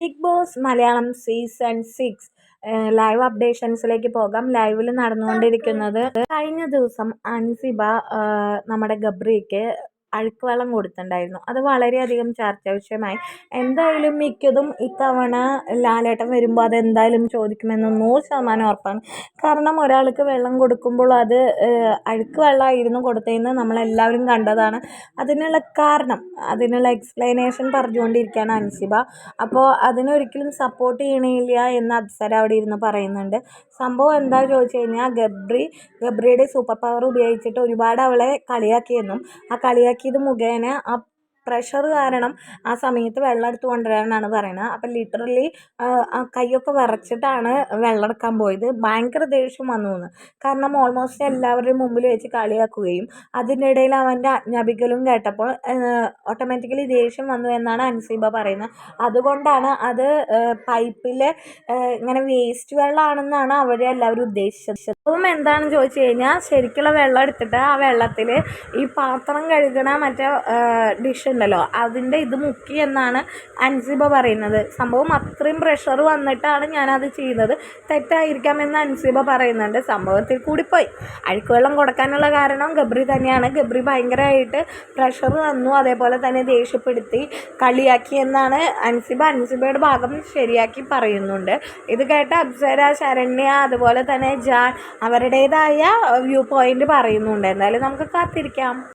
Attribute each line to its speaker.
Speaker 1: Big boss Malayalam season six live അപ്ഡേഷൻസിലേക്ക് പോകാം. ലൈവിൽ നടന്നുകൊണ്ടിരിക്കുന്നത് കഴിഞ്ഞ ദിവസം അൻസിബ നമ്മുടെ ഗബ്രിക്ക് അഴുക്ക് വെള്ളം കൊടുത്തിട്ടുണ്ടായിരുന്നു. അത് വളരെയധികം ചർച്ചാ വിഷയമായി എന്തായാലും മിക്കതും ഇത്തവണ ലാലേട്ടൻ വരുമ്പോൾ അതെന്തായാലും ചോദിക്കുമെന്ന് നൂറ് ശതമാനം ഉറപ്പാണ്. കാരണം ഒരാൾക്ക് വെള്ളം കൊടുക്കുമ്പോൾ അത് അഴുക്ക് വെള്ളമായിരുന്നു കൊടുത്തതെന്ന് നമ്മളെല്ലാവരും കണ്ടതാണ്. അതിനുള്ള കാരണം അതിനുള്ള എക്സ്പ്ലനേഷൻ പറഞ്ഞുകൊണ്ടിരിക്കുകയാണ് അൻസിബ. അപ്പോൾ അതിനൊരിക്കലും സപ്പോർട്ട് ചെയ്യണില്ല എന്ന് അപ്സര അവിടെ ഇരുന്ന് പറയുന്നുണ്ട്. സംഭവം എന്താ ചോദിച്ചു കഴിഞ്ഞാൽ ഗബ്രി ഗബ്രിയുടെ സൂപ്പർ പവർ ഉപയോഗിച്ചിട്ട് ഒരുപാട് അവളെ കളിയാക്കിയെന്നും ആ കളിയാക്കിയത് മുഖേന ആ പ്രഷർ കാരണം ആ സമയത്ത് വെള്ളം എടുത്ത് കൊണ്ടുവരാനാണ് പറയുന്നത്. അപ്പം ലിറ്ററലി കൈയൊക്കെ വിറച്ചിട്ടാണ് വെള്ളം എടുക്കാൻ പോയത്. ഭയങ്കര ദേഷ്യം വന്നു എന്ന്. കാരണം ഓൾമോസ്റ്റ് എല്ലാവരുടെയും മുമ്പിൽ വെച്ച് കളിയാക്കുകയും അതിന്റെ ഇടയിൽ അവന്റെ ആജ്ഞാപിക്കലും കേട്ടപ്പോൾ ഓട്ടോമാറ്റിക്കലി ദേഷ്യം വന്നു എന്നാണ് അൻസീബ പറയുന്നത്. അതുകൊണ്ടാണ് അത് പൈപ്പിലെ ഇങ്ങനെ വേസ്റ്റ് വെള്ളമാണെന്നാണ് അവരെ എല്ലാവരും ഉദ്ദേശിച്ചത്. അപ്പം എന്താണെന്ന് ചോദിച്ചു കഴിഞ്ഞാൽ ശരിക്കുള്ള വെള്ളം എടുത്തിട്ട് ആ വെള്ളത്തിൽ ഈ പാത്രം കഴുകണ മറ്റേ ഡിഷ് ഉണ്ടല്ലോ. അതിന്റെ ഇത് മുക്കി എന്നാണ് അൻസിബ പറയുന്നത്. സംഭവം അത്രയും പ്രഷർ വന്നിട്ടാണ് ഞാനത് ചെയ്തത്. തെറ്റായിരിക്കാമെന്ന് അൻസിബ പറയുന്നുണ്ട്. സംഭവത്തിൽ കൂടിപ്പോയി. അഴുക്ക് വെള്ളം കൊടുക്കാനുള്ള കാരണം ഗബ്രി തന്നെയാണ്. ഗബ്രി ഭയങ്കരമായിട്ട് പ്രഷർ വന്നു അതേപോലെ തന്നെ ദേഷ്യപ്പെടുത്തി കളിയാക്കി എന്നാണ് അൻസിബ അൻസിബയുടെ ഭാഗം ശരിയാക്കി പറയുന്നുണ്ട്. ഇത് കേട്ട അപ്സര ശരണ്യ അതുപോലെ തന്നെ ജാൻ അവരുടേതായ വ്യൂ പോയിന്റ് പറയുന്നുണ്ട്. എന്തായാലും നമുക്ക് കാത്തിരിക്കാം.